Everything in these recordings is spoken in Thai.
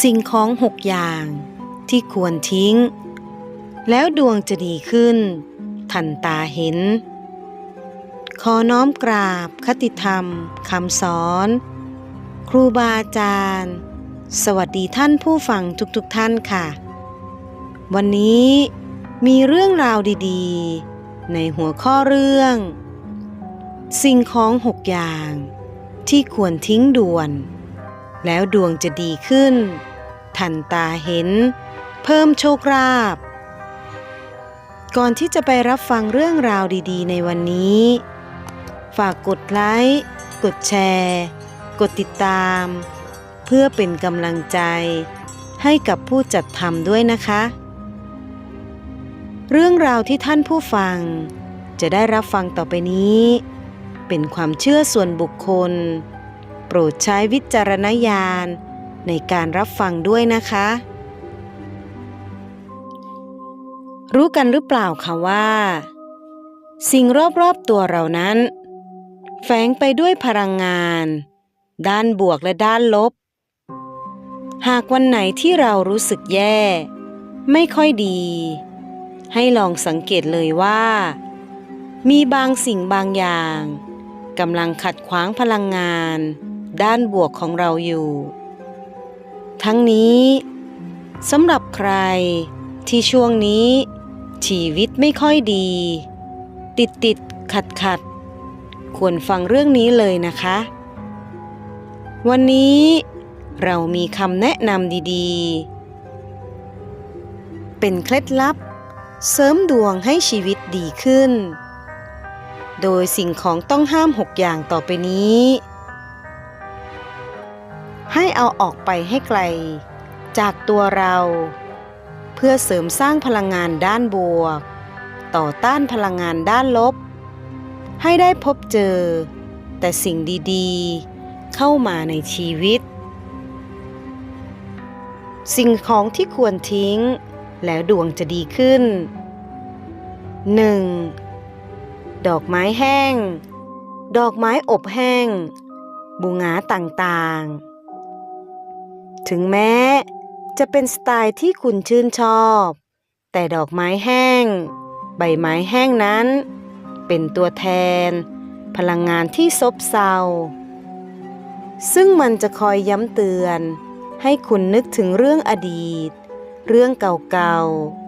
สิ่งของหกอย่างที่ควรทิ้ง แล้วดวงจะดีขึ้น ทันตาเห็น ขอน้อมกราบคติธรรมคำสอน ครูบาอาจารย์ สวัสดีท่านผู้ฟังทุกๆทท่านค่ะ วันนี้มีเรื่องราวดีๆ ในหัวข้อเรื่อง สิ่งของหกอย่างที่ควรทิ้งด่วน แล้วดวงจะดีขึ้น ทันตาเห็น เพิ่มโชคลาภก่อนที่จะไปรับฟังเรื่องราวดีๆ ในวันนี้ ฝากกดไลค์ กดแชร์ กดติดตาม เพื่อเป็นกำลังใจ ให้กับผู้จัดทำด้วยนะคะ เรื่องราวที่ท่านผู้ฟัง จะได้รับฟังต่อไปนี้ เป็นความเชื่อส่วนบุคคล ปรดใช้วิจารณญาณในการรับฟังด้วยนะคะ รู้กันหรือเปล่าคะว่า สิ่งรอบๆตัวเรานั้น แฝงไปด้วยพลังงาน ด้านบวกและด้านลบ หากวันไหนที่เรารู้สึกแย่ ไม่ค่อยดี ให้ลองสังเกตเลยว่า มีบางสิ่งบางอย่างกำลังขัดขวางพลังงาน ด้านบวกของเราอยู่ ทั้งนี้สำหรับใครที่ช่วงนี้ชีวิตไม่ค่อยดี ติดติดขัดขัดควรฟังเรื่องนี้เลยนะคะ วันนี้เรามีคำแนะนำดีๆ เป็นเคล็ดลับ เสริมดวงให้ชีวิตดีขึ้น โดยสิ่งของต้องห้ามหกอย่างต่อไปนี้ ให้เอาออกไปให้ไกล จากตัวเรา เพื่อเสริมสร้างพลังงานด้านบวก ต่อต้านพลังงานด้านลบ ให้ได้พบเจอ แต่สิ่งดีๆ เข้ามาในชีวิต สิ่งของที่ควรทิ้ง แล้วดวงจะดีขึ้น 1. ดอกไม้แห้ง ดอกไม้อบแห้ง บูงาต่างๆ ถึงแม้ จะเป็นสไตล์ที่คุณชื่นชอบ แต่ดอกไม้แห้ง ใบไม้แห้งนั้น เป็นตัวแทน พลังงานที่ซบเซา ซึ่งมันจะคอยย้ำเตือน ให้คุณนึกถึงเรื่องอดีต เรื่องเก่า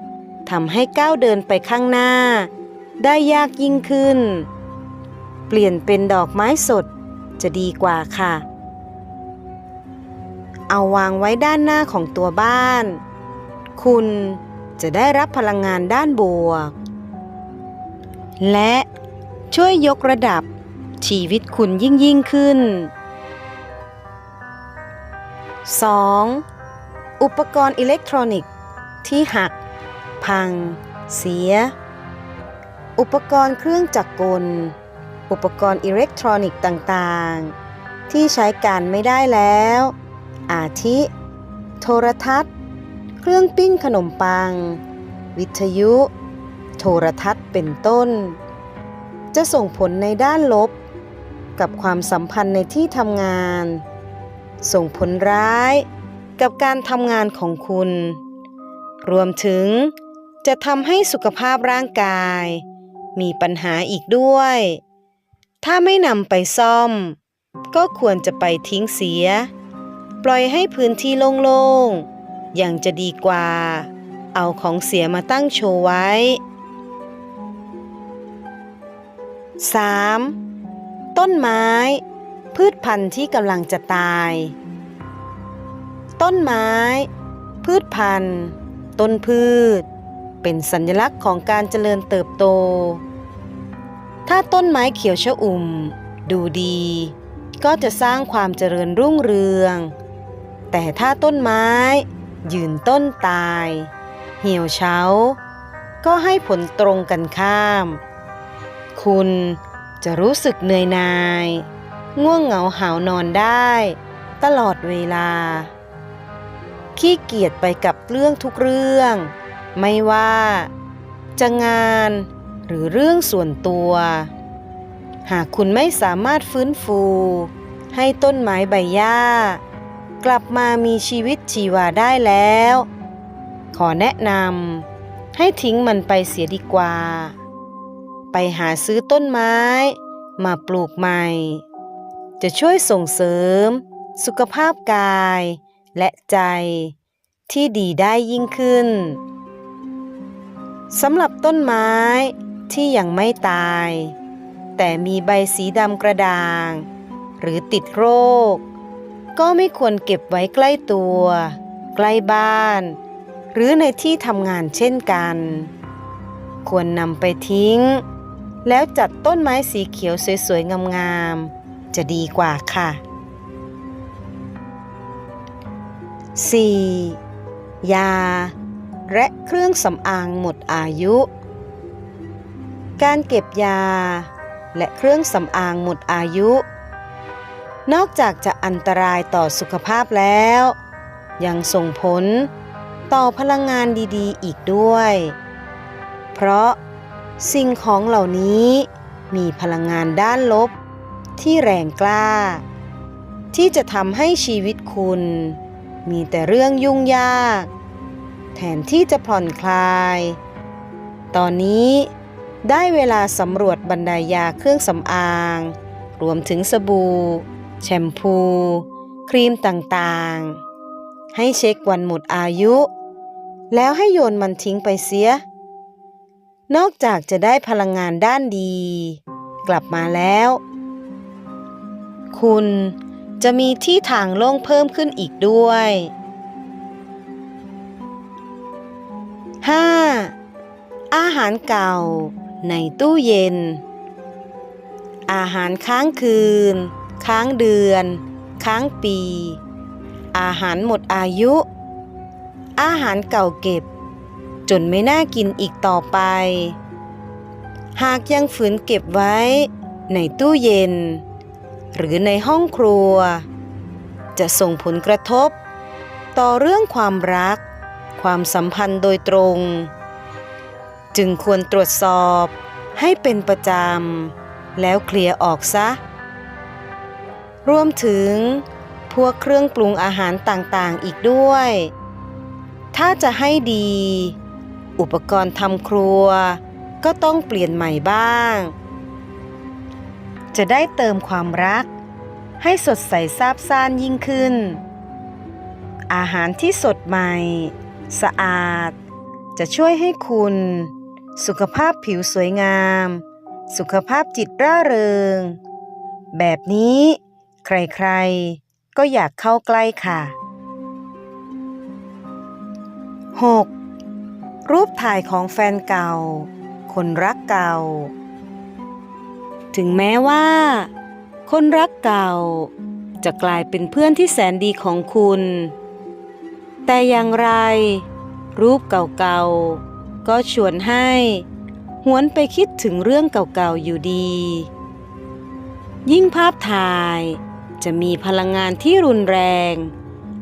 ๆทำให้ก้าวเดินไปข้างหน้า ได้ยากยิ่งขึ้น เปลี่ยนเป็นดอกไม้สดจะดีกว่าค่ะ เอาวางไว้ด้านหน้าของตัวบ้าน คุณจะได้รับพลังงานด้านบวก และช่วยยกระดับชีวิตคุณยิ่งยิ่งขึ้น 2. อุปกรณ์อิเล็กทรอนิกส์ที่หัก พัง เสีย อุปกรณ์เครื่องจักรกล อุปกรณ์อิเล็กทรอนิกส์ต่าง ๆ ที่ใช้การไม่ได้แล้ว อาทิ โทรทัศน์ เครื่องปิ้งขนมปัง วิทยุ โทรทัศน์เป็นต้น จะส่งผลในด้านลบ กับความสัมพันธ์ในที่ทำงาน ส่งผลร้ายกับการทำงานของคุณ รวมถึงจะทำให้สุขภาพร่างกาย มีปัญหาอีกด้วย ถ้าไม่นำไปซ่อม ก็ควรจะไปทิ้งเสีย ปล่อยให้พื้นที่โล่งๆ ยังจะดีกว่า เอาของเสียมาตั้งโชว์ไว้ 3. ต้นไม้ พืชพันธุ์ที่กำลังจะตาย ต้นไม้ พืชพันธุ์ ต้นพืช เป็นสัญลักษณ์ของการเจริญเติบโต ถ้าต้นไม้เขียวชอุ่ม ดูดี ก็จะสร้างความเจริญรุ่งเรือง แต่ถ้าต้นไม้ ยืนต้นตาย เหี่ยวเฉา ก็ให้ผลตรงกันข้าม คุณจะรู้สึกเหนื่อยหน่าย ง่วงเหงาหาวนอนได้ ตลอดเวลา ขี้เกียจไปกับเรื่องทุกเรื่อง ไม่ว่า จะงานหรือเรื่องส่วนตัว หากคุณไม่สามารถฟื้นฟู ให้ต้นไม้ใบหญ้า กลับมามีชีวิตชีวาได้แล้ว ขอแนะนำให้ทิ้งมันไปเสียดีกว่า ไปหาซื้อต้นไม้ มาปลูกใหม่ จะช่วยส่งเสริม สุขภาพกายและใจ ที่ดีได้ยิ่งขึ้นสำหรับต้นไม้ที่ยังไม่ตาย แต่มีใบสีดำกระด่าง หรือติดโรค ก็ไม่ควรเก็บไว้ใกล้ตัว ใกล้บ้าน หรือในที่ทำงานเช่นกัน ควรนำไปทิ้ง แล้วจัดต้นไม้สีเขียวสวยๆ งามๆ จะดีกว่าค่ะ 4. ยา และเครื่องสำอางหมดอายุ การเก็บยา และเครื่องสำอางหมดอายุ นอกจากจะอันตรายต่อสุขภาพแล้ว ยังส่งผลต่อพลังงานดีๆ อีกด้วย เพราะสิ่งของเหล่านี้มีพลังงานด้านลบที่แรงกล้า ที่จะทำให้ชีวิตคุณ มีแต่เรื่องยุ่งยาก แทนที่จะผ่อนคลาย ตอนนี้ได้เวลาสำรวจบรรดายาเครื่องสำอาง รวมถึงสบู่ แชมพู ครีมต่างๆ ให้เช็ควันหมดอายุ แล้วให้โยนมันทิ้งไปเสีย นอกจากจะได้พลังงานด้านดี กลับมาแล้ว คุณจะมีที่ทางโล่งเพิ่มขึ้นอีกด้วย 5. อาหารเก่าในตู้เย็น อาหารค้างคืน ค้างเดือน ค้างปี อาหารหมดอายุ อาหารเก่าเก็บ จนไม่น่ากินอีกต่อไป หากยังฝืนเก็บไว้ ในตู้เย็น หรือในห้องครัว จะส่งผลกระทบ ต่อเรื่องความรัก ความสัมพันธ์โดยตรง จึงควรตรวจสอบให้เป็นประจำแล้วเคลียร์ออกซะ รวมถึงพวกเครื่องปรุงอาหารต่างๆอีกด้วย ถ้าจะให้ดี อุปกรณ์ทำครัว ก็ต้องเปลี่ยนใหม่บ้าง จะได้เติมความรัก ให้สดใสซาบซ่านยิ่งขึ้น อาหารที่สดใหม่ สะอาด จะช่วยให้คุณ สุขภาพผิวสวยงาม สุขภาพจิตร่าเริง แบบนี้ ใครๆ ก็อยากเข้าใกล้ค่ะ 6. รูปถ่ายของแฟนเก่า คนรักเก่า ถึงแม้ว่า คนรักเก่า จะกลายเป็นเพื่อนที่แสนดีของคุณ แต่อย่างไร รูปเก่าๆ ก็ชวนให้หวนไปคิดถึงเรื่องเก่าๆ อยู่ดี ยิ่งภาพถ่าย จะมีพลังงานที่รุนแรง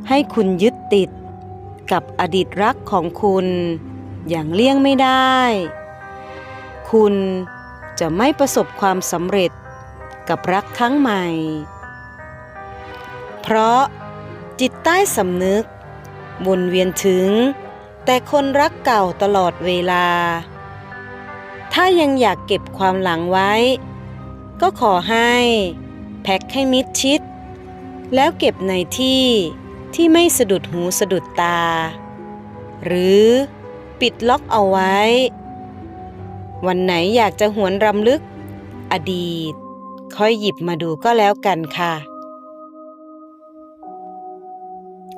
ให้คุณยึดติด กับอดีตรักของคุณ อย่างเลี่ยงไม่ได้ คุณจะไม่ประสบความสำเร็จกับรักครั้งใหม่ เพราะจิตใต้สำนึกวนเวียนถึง แต่คนรักเก่าตลอดเวลา ถ้ายังอยากเก็บความหลังไว้ ก็ขอให้ แพ็คให้มิดชิด แล้วเก็บในที่ที่ไม่สะดุดหูสะดุดตา หรือปิดล็อกเอาไว้ วันไหนอยากจะหวนรำลึก อดีต ค่อยหยิบมาดูก็แล้วกันค่ะ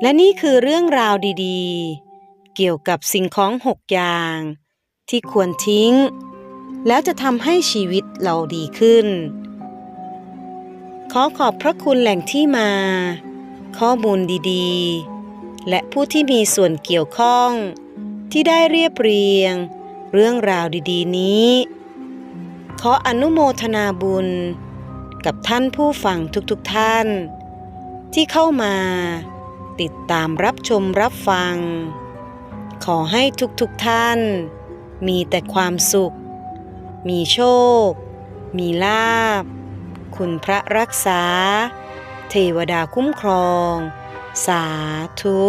และนี่คือเรื่องราวดีๆ เกี่ยวกับสิ่งของหกอย่าง ที่ควรทิ้ง แล้วจะทำให้ชีวิตเราดีขึ้น ขอขอบพระคุณแหล่งที่มา ข้อมูลดีๆ และผู้ที่มีส่วนเกี่ยวข้อง ที่ได้เรียบเรียง เรื่องราวดีๆ นี้ ขออนุโมทนาบุญ กับท่านผู้ฟังทุกๆท่าน ที่เข้ามา ติดตามรับชมรับฟัง ขอให้ทุกๆท่าน มีแต่ความสุข มีโชค มีลาบ คุณพระรักษา เทวดาคุ้มครอง สาธุ